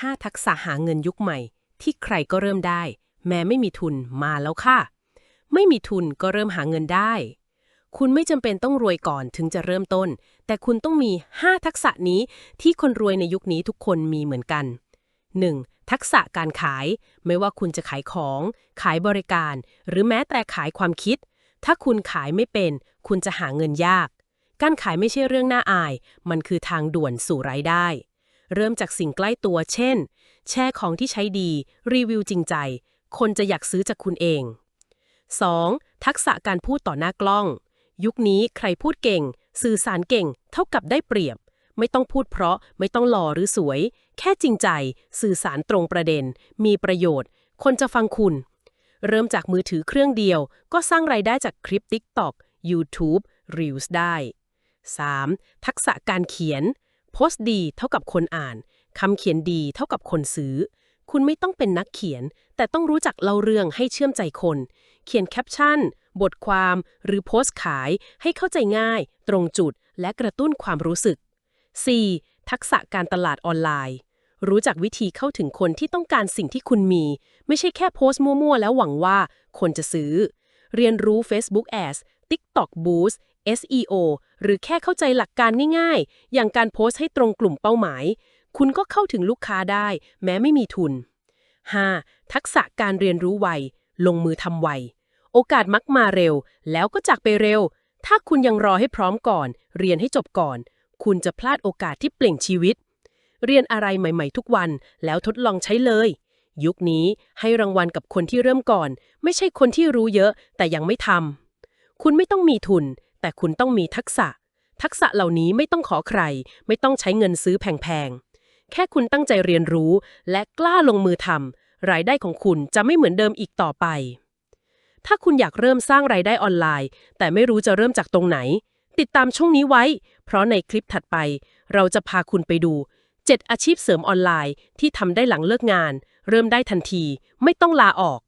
5 ทักษะหาเงินยุคใหม่ ที่ใครก็เริ่มได้ แม้ไม่มีทุนมาแล้วค่ะ ไม่มีทุนก็เริ่มหาเงินได้ คุณไม่จำเป็นต้องรวยก่อนถึงจะเริ่มต้น แต่คุณต้องมี 5 ทักษะนี้ที่คนรวยในยุคนี้ทุกคนมีเหมือนกัน 1. ทักษะการขาย ไม่ว่าคุณจะขายของ ขายบริการ หรือแม้แต่ขายความคิด ถ้าคุณขายไม่เป็น คุณจะหาเงินยาก การขายไม่ใช่เรื่องน่าอาย มันคือทางด่วนสู่รายได้ เริ่มจากสิ่งใกล้ตัว เช่น แชร์ของที่ใช้ดี รีวิวจริงใจ คนจะอยากซื้อจากคุณเอง 2. ทักษะการพูดต่อหน้ากล้อง ยุคนี้ใครพูดเก่ง สื่อสารเก่ง เท่ากับได้เปรียบ ไม่ต้องพูดเพราะไม่ต้องหล่อหรือสวย แค่จริงใจ สื่อสารตรงประเด็น มีประโยชน์ คนจะฟังคุณ เริ่มจากมือถือเครื่องเดียว ก็สร้างรายได้จากคลิป TikTok YouTube Reels ได้ 3. ทักษะการเขียน โพสต์ดีเท่ากับคนอ่านคำเขียนดีเท่ากับคนซื้อ คุณไม่ต้องเป็นนักเขียน แต่ต้องรู้จักเล่าเรื่องให้เชื่อมใจคน เขียนแคปชั่น บทความหรือโพสต์ขายให้เข้าใจง่าย ตรงจุด และกระตุ้นความรู้สึก 4. ทักษะการตลาดออนไลน์ รู้จักวิธีเข้าถึงคนที่ต้องการสิ่งที่คุณมี ไม่ใช่แค่โพสต์มั่วๆ แล้วหวังว่าคนจะซื้อ เรียนรู้ Facebook Ads TikTok Boost SEO หรือแค่เข้าใจหลักการง่ายๆ อย่างการโพสต์ให้ตรงกลุ่มเป้าหมาย คุณก็เข้าถึงลูกค้าได้ แม้ไม่มีทุน 5. ทักษะการเรียนรู้ไว ลงมือทำไว โอกาสมักมาเร็ว แล้วก็จากไปเร็ว ถ้าคุณยังรอให้พร้อมก่อน เรียนให้จบก่อน คุณจะพลาดโอกาสที่เปล่งชีวิต เรียนอะไรใหม่ๆ ทุกวัน แล้วทดลองใช้เลย ยุคนี้ให้รางวัลกับคนที่เริ่มก่อน ไม่ใช่คนที่รู้เยอะ แต่ยังไม่ทำ คุณไม่ต้องมีทุน แต่คุณต้องมีทักษะ ทักษะเหล่านี้ไม่ต้องขอใคร ไม่ต้องใช้เงินซื้อแพงๆ แค่คุณตั้งใจเรียนรู้ และกล้าลงมือทำรายได้ของคุณจะไม่เหมือนเดิมอีกต่อไป ถ้าคุณอยากเริ่มสร้างรายได้ออนไลน์ แต่ไม่รู้จะเริ่มจากตรงไหน ติดตามช่องนี้ไว้ เพราะในคลิปถัดไป เราจะพาคุณไปดู 7 อาชีพเสริมออนไลน์ที่ทำได้หลังเลิกงาน เริ่มได้ทันที ไม่ต้องลาออก